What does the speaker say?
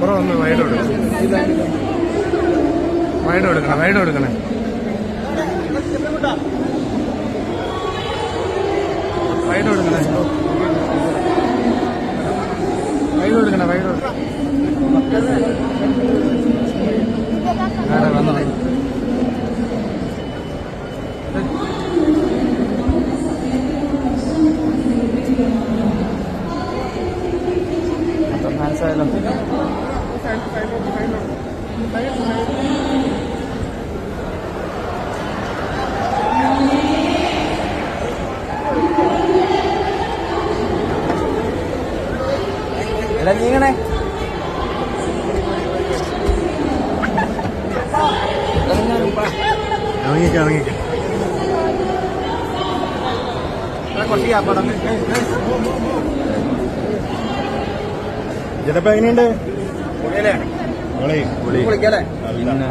Bro ഒന്ന് wide കൊടുക്കണം wide കൊടുക്കണം വൈഡ് കൊടുക്കണേ വൈഡ് കൊടുക്കണേ വൈഡ് കൊടുക്കണേ വൈഡ് കൊടുക്കണം വന്നു വന്നു മനസ്സായല്ലോ എടാ നീങ്ങണേ. ഇറങ്ങിക്ക ഇറങ്ങിക്ക. കുറച്ച് ഇതിപ്പോ എങ്ങനെയുണ്ട്? പൊളിയല്ലേ? പൊളി പൊളിക്കല്ലേ? പിന്നെ